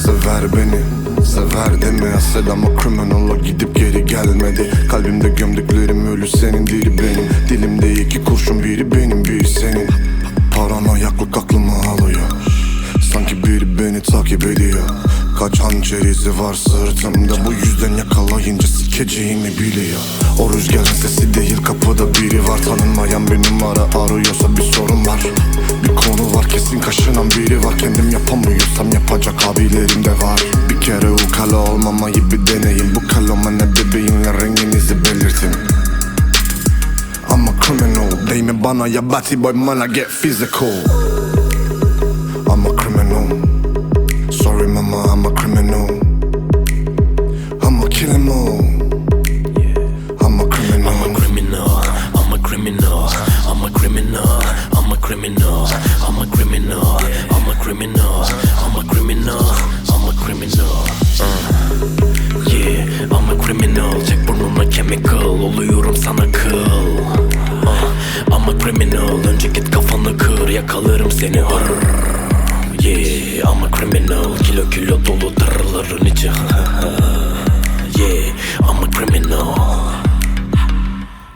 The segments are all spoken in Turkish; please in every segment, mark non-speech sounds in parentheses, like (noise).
sever beni Sever deme. Asıl ama criminal'a gidip geri gelmedi. Kalbimde gömdüklerim ölü senin diri benim. Dilimde iki kurşun biri benim biri senin. Paranoyaklık aklımı alıyor. Sanki biri beni takip ediyor. Kaç hançer izi var sırtımda. Bu yüzden yakalayınca sikeceğimi biliyor. O rüzgarın sesi değil kapıda biri var. Tanınmayan bir numara arıyorsa bir sorun var. Bir konu var kesin kaşınan biri var. Kendim yapamıyorsam yapacak abilerim criminal Değme bana ya batty boy mana get physical I'm a criminal Sorry mama I'm a criminal I'm a kill 'em I'm a criminal, I'm a criminal, I'm a criminal, I'm a criminal, I'm a criminal, I'm a criminal, yakalarım seni. Arr. Yeah, I'm a criminal. Kilo kilo dolu tırların içi. (laughs) yeah, I'm a criminal.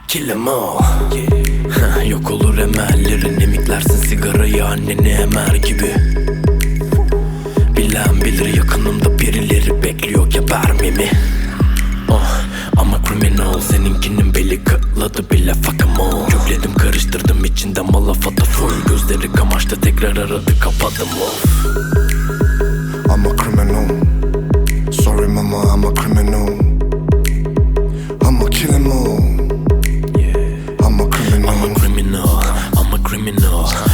Kill 'em all yeah. (laughs) Yok olur emellerin emiklersin sigarayı anneni emer gibi Bilen bilir yakınımda birileri bekliyor fuck em all. Gümledim karıştırdım içinde malafata full. Gözleri kamaştı tekrar aradı kapadım of. I'm a criminal. Sorry mama I'm a criminal. I'm a kill em all I'm a criminal. I'm a criminal. I'm a criminal.